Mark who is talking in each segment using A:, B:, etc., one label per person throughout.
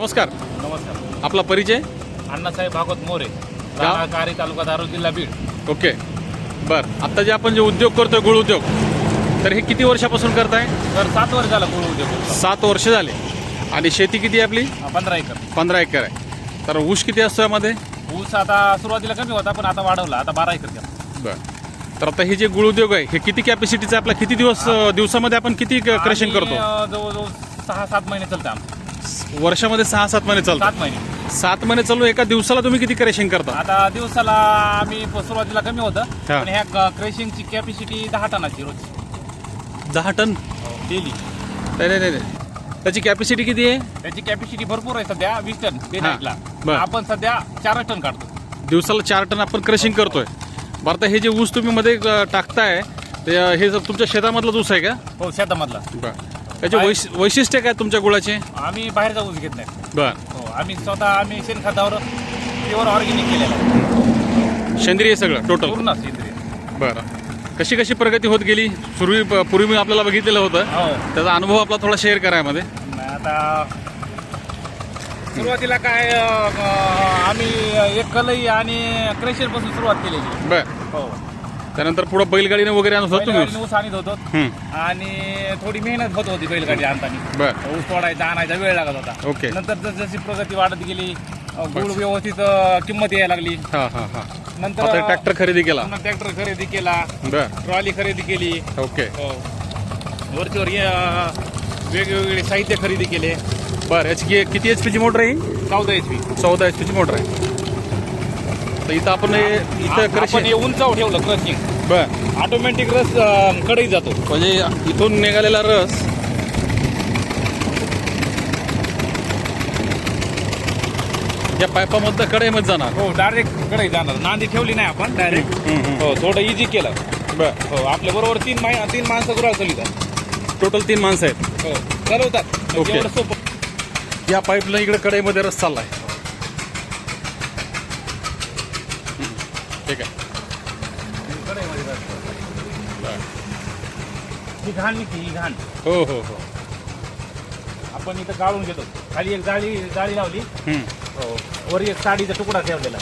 A: नमस्कार.
B: नमस्कार.
A: आपला परिचय?
B: अण्णासाहेब भागवत मोरे राणा कारी तालुका दारू जिल्हा बीड.
A: ओके. बर आता जे आपण जे उद्योग करतोय गुळ उद्योग तर हे किती वर्षापासून करताय?
B: तर सात वर्ष झाला गुळ उद्योग.
A: सात वर्ष झाले. आणि शेती किती आहे आपली?
B: पंधरा एकर.
A: पंधरा एकर आहे. तर ऊस किती असतो यामध्ये?
B: ऊस आता सुरुवातीला कमी होता पण आता वाढवला आता बारा एकर केला
A: बर. तर आता हे जे गुळ उद्योग आहे हे किती कॅपॅसिटीचं? आपला? किती दिवस दिवसामध्ये आपण किती क्रशिंग करतो?
B: जवळजवळ सहा सात महिने चालतं आमचं.
A: वर्षामध्ये सहा सात महिने चालतात.
B: सात महिने.
A: सात महिने चालू एका दिवसाला तुम्ही किती क्रशिंग करता?
B: आता दिवसाला आम्ही प- सुरुवातीला कमी होतं
A: हा.
B: पण ह्या क्रेशिंगची कॅपॅसिटी दहा टनाची रोज.
A: दहा टन?
B: डेली.
A: नाही नाही नाही, नाही. त्याची कॅपॅसिटी किती आहे?
B: त्याची कॅपॅसिटी भरपूर आहे सध्या वीस टन
A: हा. बरं.
B: आपण सध्या चार टन काढतो.
A: दिवसाला चार टन आपण क्रशिंग करतोय. बरं आता हे जे ऊस तुम्ही मध्ये अं, टाकताय ते अं, हे जर तुमच्या शेतामधलाच ऊस आहे का?
B: हो शेतामधला.
A: बरं. त्याचे वैश वैशिष्ट्य काय तुमच्या गुळाचे?
B: आम्ही बाहेरचा ऊस घेत नाही.
A: बर.
B: हो आम्ही स्वतः आम्ही शेणखतावर प्युअर ऑर्गॅनिक केलेलं आहे.
A: सेंद्रिय सगळं टोटल
B: पूर्ण सेंद्रिय.
A: बरं. कशी कशी प्रगती होत गेली? पूर्वी पूर्वी मी आपल्याला बघितलेलं होतं.
B: हो.
A: त्याचा अनुभव आपला थोडा शेअर करा यामध्ये.
B: आता सुरुवातीला काय अं, आम्ही एक कलई आणि क्रेशरपासून सुरुवात केलेली.
A: बर.
B: हो.
A: त्यानंतर पुढे बैलगाडीने वगैरे आणत होतो तुम्ही?
B: बैलगाडीने ऊस आणत होतो.
A: हम्म,
B: आणि थोडी मेहनत होत होती बैलगाडी आणताना.
A: बर.
B: ऊस तोडायचा आणायचा वेळ लागत होता.
A: ओके.
B: नंतर जस जशी प्रगती वाढत गेली अं, गुळ व्यवस्थित अं, किंमत यायला लागली.
A: हा हा हा.
B: नंतर
A: आता ट्रॅक्टर खरेदी केला.
B: ट्रॅक्टर खरेदी केला.
A: बर.
B: ट्रॉली खरेदी केली.
A: ओके.
B: हो. वरचीवर अं, वेगवेगळे साहित्य खरेदी केले.
A: बर याची कि- किती एच पीची मोटर आहे ही?
B: चौदा एच पी.
A: चौदा एच पीची मोटर आहे. तर इथं आपण हे- इथं
B: आपण
A: क्रशिंग
B: उंचावर ठेवलं क्रशिंग.
A: बर.
B: ऑटोमॅटिक रसकडे जातो.
A: म्हणजे इथून निघालेला रस. या पाईपामधलं कडेमध्ये जाणार.
B: हो डायरेक्टकडे जाणार. नांदी ठेवली नाही आपण डायरेक्ट. हो थोडं इझी केलं.
A: बर.
B: हो आपल्या बरोबर तीन माय तीन माणसं गुराळ चालतात
A: टोटल तीन माणसं आहेत.
B: हो चालवतात. म्हणजे
A: ओके.
B: एवढं सोपं.
A: या पाईपला इकडे कडेमध्ये रस चाललाय. ठीक आहे.
B: ही घाण निघते ही घाण.
A: हो हो हो.
B: आपण इथं गाळून घेतो. खाली एक जाळी जाळी लावली.
A: हम्म.
B: हो. वर एक साडीचा तुकडा ठेवलेला.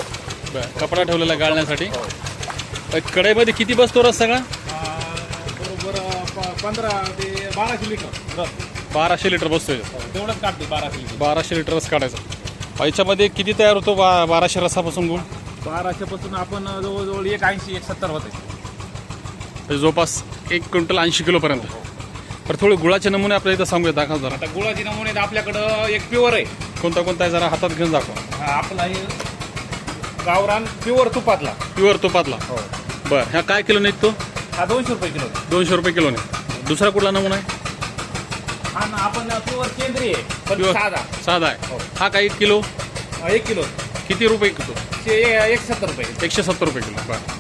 A: बर कपडा ठेवलेला गाळण्यासाठी?
B: हो.
A: कडेमध्ये किती बसतो रस सगळा?
B: अं, बरोबर अं, प- पंधरा ते बाराशे लिटर रस.
A: बाराशे लिटर बसतोय.
B: हो, तेवढंच काढते बाराशे लिटर.
A: बाराशे लिटर रस काढायचा. याच्यामध्ये किती तयार होतो बा बाराशे रसापासून गुळ?
B: बाराशे पासून आपण जवळजवळ एक ऐंशी एक सत्तर होते
A: म्हणजे जवळपास एक क्विंटल ऐंशी किलोपर्यंत तर थोडे गुळाचे नमुने आपल्या इथं सांगूया दाखव जरा.
B: आता गुळाची नमुने आपल्याकडं एक प्युअर आहे.
A: कोणता कोणता आहे जरा हातात घेऊन दाखवा.
B: हा आपला हे गावरान प्युअर तुपातला.
A: प्युअर तुपातला.
B: हो.
A: बरं ह्या काय किलो निघतो?
B: हा दोनशे रुपये किलो.
A: दोनशे रुपये किलोने दुसरा कुठला नमुना आहे?
B: हा ना आपण प्युअर केंद्रीय आहे, पण
A: Pure.
B: साधा.
A: साधा आहे.
B: हो.
A: हा काय एक किलो?
B: हा, एक किलो.
A: किती रुपये किलो?
B: ते एक सत्तर रुपये.
A: एकशे सत्तर रुपये किलो. बरं.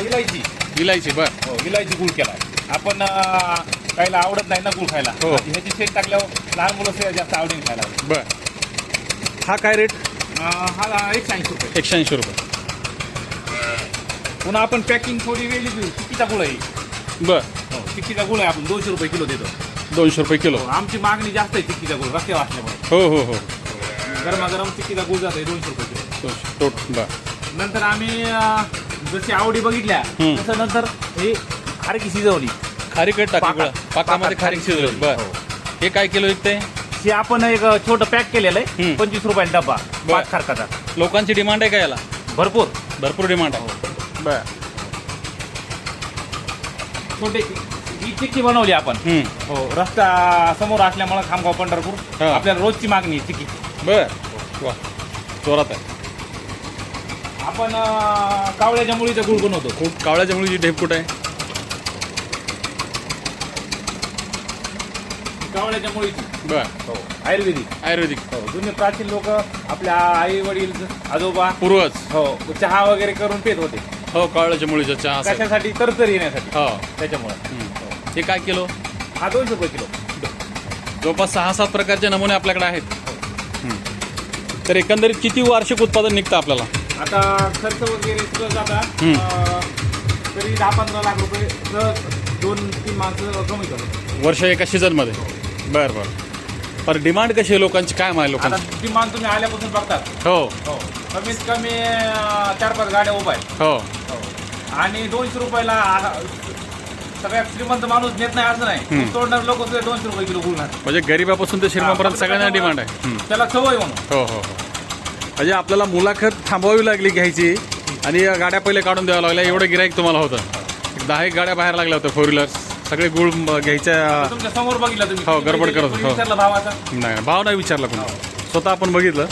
B: इलायची.
A: इलायची बरं.
B: हो इलायची गुळ केला आपण काहीला आवडत नाही ना गुळ खायला.
A: हो.
B: ह्याची शेत टाकल्यावर लहान मुलं से- जास्त आवडीने खायला लागले.
A: बरं. हा काय रेट
B: अं, हा एकशे ऐंशी रुपये.
A: एकशे ऐंशी रुपये.
B: पुन्हा आपण पॅकिंग थोडी वेगळी देऊ. चिक्कीचा गुळ आहे.
A: बरं.
B: हो चिक्कीचा गुळ आहे. आपण दोनशे रुपये किलो देतो.
A: दोनशे रुपये किलो.
B: हो, आमची मागणी जास्त आहे चिक्कीचा गुळ. रस्त्यावर असल्यामुळे.
A: हो हो हो.
B: गरमागरम चिक्कीचा गुळ जातो दोनशे रुपये किलो.
A: दोनशे. टोट बरं.
B: नंतर आम्ही अं, जशी आवडी बघितल्या
A: हम्म.
B: तसं नंतर हे खारकी शिजवली.
A: खारीकट टाकली. पाकामध्ये
B: पाकात
A: खारीक
B: खारीक
A: शिजवली.
B: शिजवली.
A: बरं. हे. काय किलो विकते
B: हे आपण एक छोटं पॅक केलेलं आहे.
A: हम्म.
B: पंचवीस रुपयाला डब्बा
A: बर.
B: पाच खारकाचा.
A: लोकांची डिमांड आहे का याला?
B: भरपूर.
A: भरपूर डिमांड आहे. बरं.
B: छोटे ही चिक्की बनवली आपण.
A: हम्म.
B: हो रस्ता समोर असल्यामुळे खामगाव पंढरपूर
A: हा.
B: आपल्याला रोजची मागणी आहे चिक्की
A: बरं. वा. जोरात आहे.
B: आपण कावळ्याच्या मुळीचा गुळ बनवतो.
A: खूप कावळ्याच्या मुलीची ढेपकूट आहे?
B: कावळ्याच्या मुळीची.
A: बरं.
B: हो. आयुर्वेदिक.
A: आयुर्वेदिक.
B: हो जुने प्राचीन लोक आपल्या आई वडील आजोबा
A: पूर्वज.
B: हो चहा वगैरे करून पेत होते.
A: हो कावळ्याच्या मुलीचा चहा असेल.
B: कशासाठी? तरतरी येण्यासाठी.
A: हो.
B: त्याच्यामुळे.
A: हम्म. हे. काय किलो?
B: हा दोनशे रुपये किलो.
A: जवळपास सहा सात प्रकारचे नमुने आपल्याकडे आहेत. हम्म. तर एकंदरीत किती वार्षिक उत्पादन निघतं आपल्याला?
B: आता खर्च वगैरे सगळं जाता
A: हम्म.
B: अं, तरी दहा पंधरा लाख रुपये सहज दोन तीन माणसं कमी करतो
A: वर्ष एका सीझनमध्ये बर बर. पर डिमांड कशी आहे लोकांची? काय माहिती
B: आता
A: लोकांची
B: डिमांड तुम्ही आल्यापासून बघतात.
A: हो.
B: हो. कमीत कमी अं, चार पाच गाड्या उभा आहेत.
A: हो.
B: हो. आणि दोनशे रुपयाला आ- सगळ्यात श्रीमंत माणूस नेत नाही असं नाही. तोडणार लोक दोनशे रुपये किलो गुळणार.
A: म्हणजे गरिबापासून ते श्रीमापर्यंत सगळ्यांना डिमांड आहे.
B: त्याला सवय म्हणून.
A: हो हो हो. म्हणजे आपल्याला मुलाखत थांबवावी लागली घ्यायची. आणि गाड्या पहिले काढून द्यावं लागल्या. एवढं गिराईक तुम्हाला होतं. दहा एक गाड्या बाहेर लागल्या होत्या फोर व्हीलर्स सगळे गुळ घ्यायच्या
B: समोर बघितलं
A: हो, गडबड करत
B: कोणी
A: हो. नाही भाव नाही विचारला कोणी. स्वतः आपण बघितलं.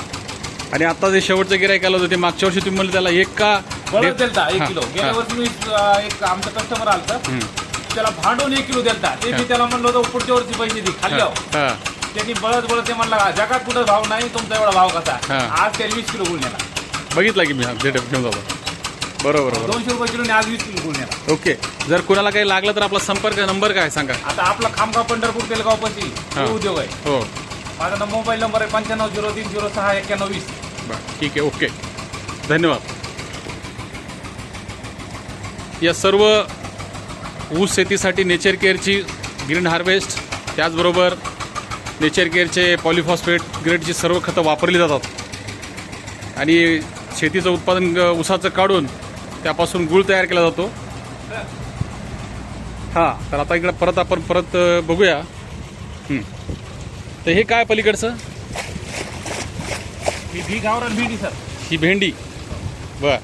A: आणि आता जे शेवटचं गिराईक आलं होतं ते मागच्या वर्षी तुम्ही म्हणले त्याला एक का
B: एक
A: हा,
B: किलो.
A: हा.
B: गेल्या वर्षी एक आमचं कस्टमर आलतं.
A: हं.
B: त्याला भांडून एक किलो दिलता. ते मी त्याला म्हणलं होतं पुढच्या वर्षी पैसे दे
A: हा, हा.
B: त्यांनी बळत बळत ते म्हणला जगात कुठं भाव नाही तुमचा एवढा भाव कसा?
A: हा.
B: आज त्याने वीस किलो गुळ नेला.
A: बघितला की मी हा, घेऊन जातो. बरोबर बरोबर.
B: दोनशे रुपये किलो आज वीस किलो गुळ नेला.
A: ओके. जर कुणाला काही लागलं तर आपला संपर्क नंबर काय सांगा?
B: आता आपला खामगाव पंढरपूर तेलगाव पशी
A: हा.
B: उद्योग आहे.
A: हो.
B: माझा न- मोबाईल नंबर आहे पंच्याण्णव झिरो तीन झिरो सहा एक्क्याण्णव वीस.
A: बरं ठीक आहे ओके. धन्यवाद. या सर्व ऊस शेतीसाठी नेचर केअरची ग्रीन हार्वेस्ट त्याचबरोबर नेचर केअरचे पॉलिफॉस्फेट ग्रेडची सर्व खतं वापरली जातात. आणि शेतीचं उत्पादन ऊसाचं काढून त्यापासून गुळ तयार केला जातो. हां तर आता इकडे परत आपण परत बघूया. हं. तर हे काय पलीकडचं?
B: ही भेंडी सर.
A: ही भेंडी. बर.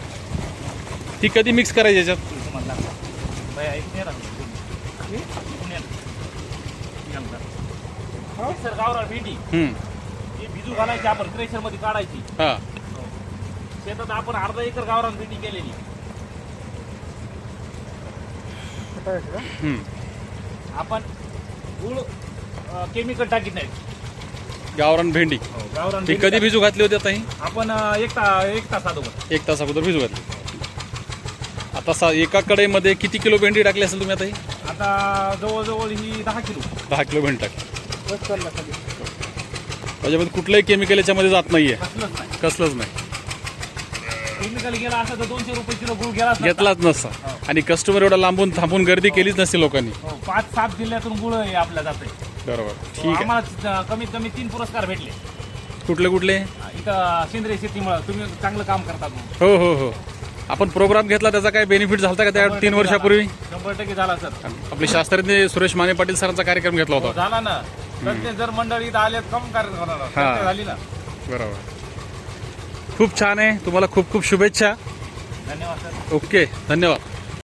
A: ती कधी मिक्स करायची याच्यात?
B: भेंडी.
A: हं.
B: ही भिजू घालायची आपण क्रेशरमध्ये काढायची.
A: हा.
B: शेतात आपण अर्धा एकर गावरान भेंडी केलेली.
A: हं.
B: आपण गुळ केमिकल टाकीत नाही
A: गावरान भेंडी.
B: गावरान
A: ती
B: भेंडी
A: कधी भिजू घातली होती आता ही?
B: आपण अं, एक ता एक तास अगोदर.
A: एक तास अगोदर भिजू घातली. आता सा एका कढईमध्ये किती किलो भेंडी टाकली असेल तुम्ही आता ही?
B: आता जवळजवळ ही दहा किलो.
A: दहा किलो भेंडी टाकली. त्याच्यामध्ये कुठलंही केमिकल याच्यामध्ये जात नाहीये. कसलंच नाही.
B: केमिकल गेला असं तर दोनशे रुपये किलो गुळ गेला असता.
A: घेतलाच नसता. आणि कस्टमर एवढा लांबून थांबून गर्दी केलीच नसते लोकांनी.
B: हो, पाच सात जिल्ह्यातून गुळ हे आपल्या जाते.
A: बरोबर. ठीक आहे.
B: आम्हाला अं, कमीत कमी तीन पुरस्कार भेटले.
A: कुठले कुठले?
B: इथं सेंद्रिय शेतीमुळे तुम्ही चांगलं काम करतात म्हणून.
A: हो हो हो. आपण प्रोग्राम घेतला त्याचा काय बेनिफिट झाला का त्या तीन वर्षापूर्वी?
B: शंभर टक्के झाला सर.
A: आपले शास्त्रज्ञ सुरेश माने पाटील सरांचा कार्यक्रम घेतला होता.
B: झाला ना. प्रत्येक जर मंडळी इथं आले कम कार्य होणार.
A: हा.
B: चर्चा झाली ना.
A: बरोबर. खूप छान आहे. तुम्हाला खूप खूप शुभेच्छा.
B: धन्यवाद सर.
A: ओके. धन्यवाद.